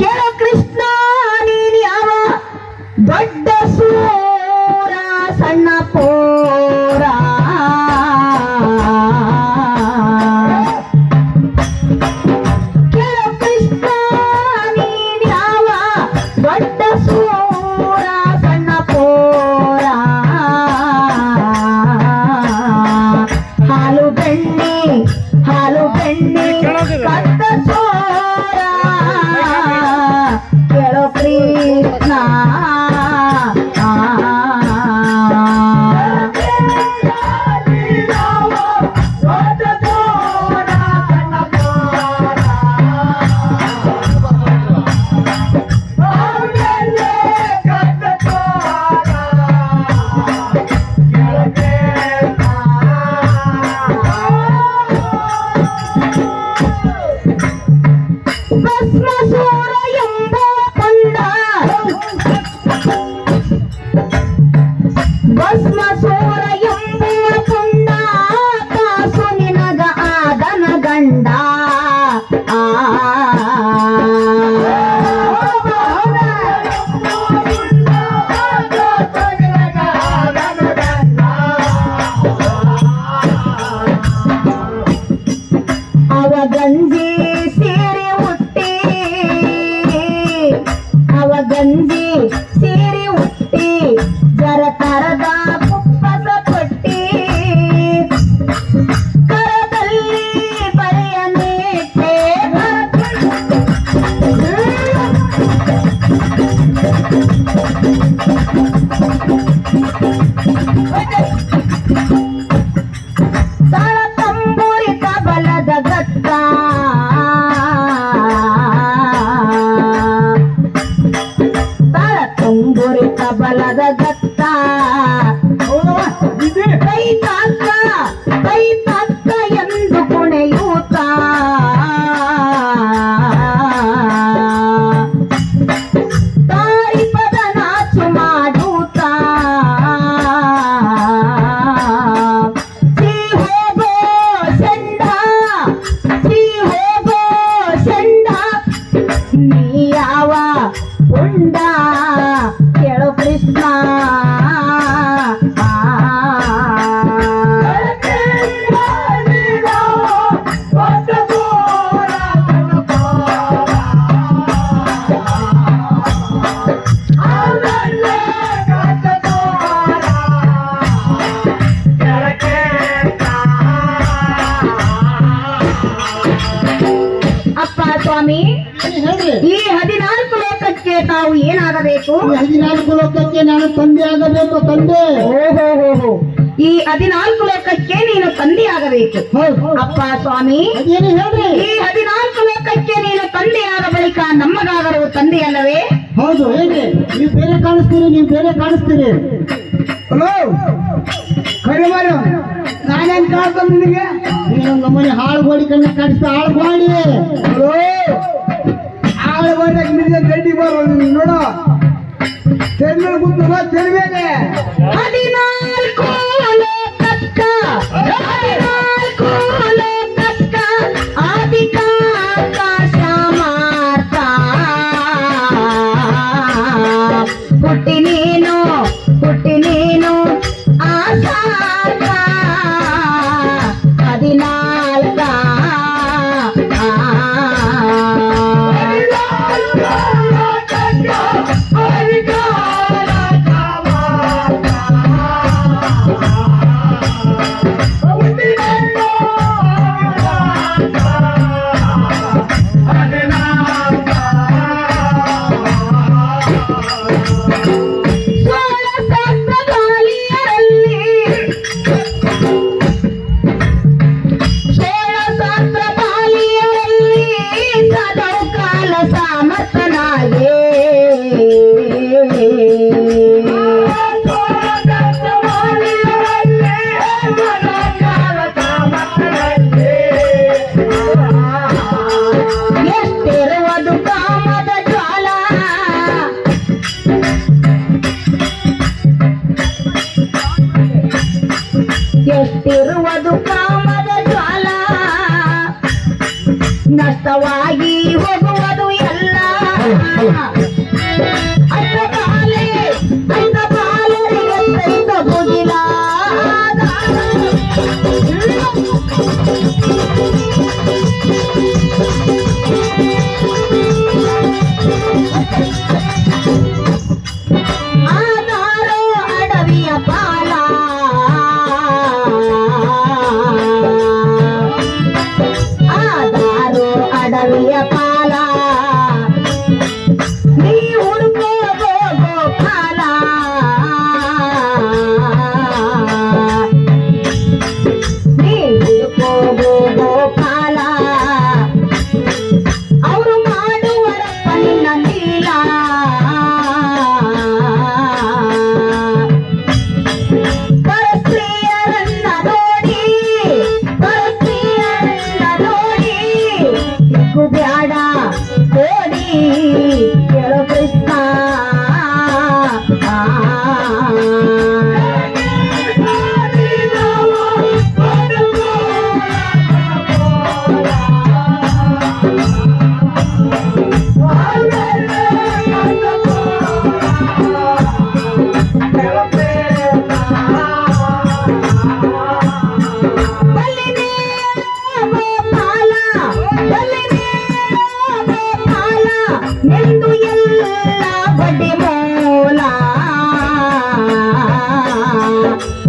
ಕೇಳ ಕೃಷ್ಣ ನೀನ್ ಯಾವ ದೊಡ್ಡ ಸೂರ ಸಣ್ಣ ಪೋರ ಭಸ್ಮಸೂರ ಎಂಬ 你。ಸ್ವಾಮಿ ಈ ಹದಿನಾಲ್ಕು ಲೋಕಕ್ಕೆ ತಾವು ಏನಾಗಬೇಕು? ಹದಿನಾಲ್ಕು ಲೋಕಕ್ಕೆ ನಾನು ತಂದೆ ಆಗಬೇಕು ತಂದೆ. ಓಹೋ ಈ ಹದಿನಾಲ್ಕು ಲೋಕಕ್ಕೆ ನೀನು ತಂದೆ ಆಗಬೇಕು. ಅಪ್ಪ ಸ್ವಾಮಿ ಈ ಹದಿನಾಲ್ಕು ಲೋಕಕ್ಕೆ ನೀನು ತಂದೆಯಾದ ಬಳಿಕ ನಮ್ಮಗಾಗರು ತಂದೆ ಅಲ್ಲವೇ? ಹೌದು ಹೇಗೆ? ನೀವು ಬೇರೆ ಕಾಣಿಸ್ತೀರಿ ನೀವು ಬೇರೆ ಕಾಣಿಸ್ತೀರಿ. ಹಲೋ? ಕರೆ ಮಾಡು ನಾನೇನ್ ಕಾಡ್ತ ನಿನಗೆ? ನೀನು ನಮ್ಮನೆ ಹಾಳು ಗೋಡಿ ಕಣ್ಣ ಕಾಡಿಸ್ತ ಹಾಳು ಗೋಡಿ ಹಾಳು ಬಂದಾಗ ನಿನಗೆ ಗಡ್ಡಿ ಬರೋದು ನೋಡು ಕೂತು ತೆಲ್ಮೇಲೆ ಹದಿನಾಲ್ಕು ನಷ್ಟವಾಗಿ ಹೋಗುವುದು ಎಲ್ಲ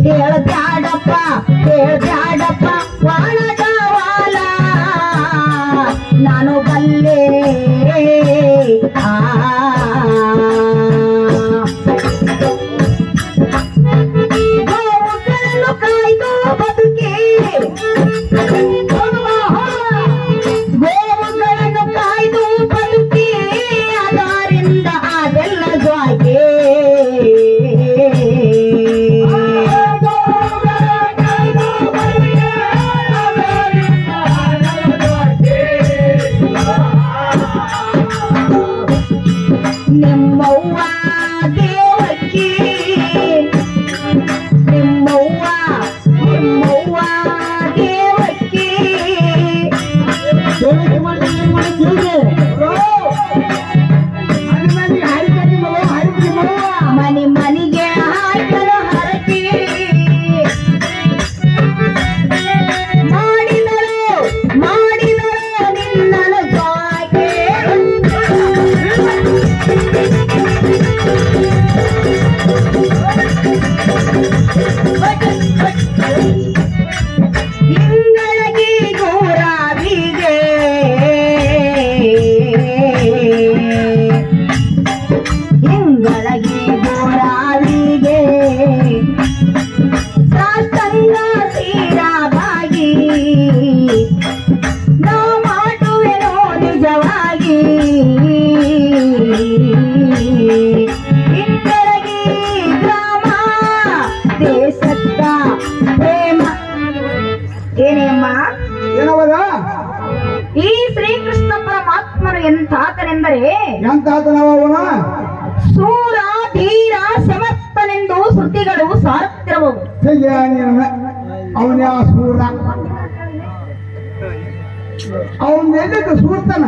ಕೇಳ್ತಾಡಪ್ಪ ಕೇಳ್ತ ನೋಡಿದೆ ಸೂರ ಧೀರ ಸಮರ್ಥನೆಂದು ಶ್ರುತಿಗಳು ಸಾರುತ್ತಿರಬಹುದು. ಅವನ ಸೂರ? ಅವನ್ ಸೂರ್ತನ?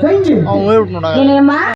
ತಂಗಿ.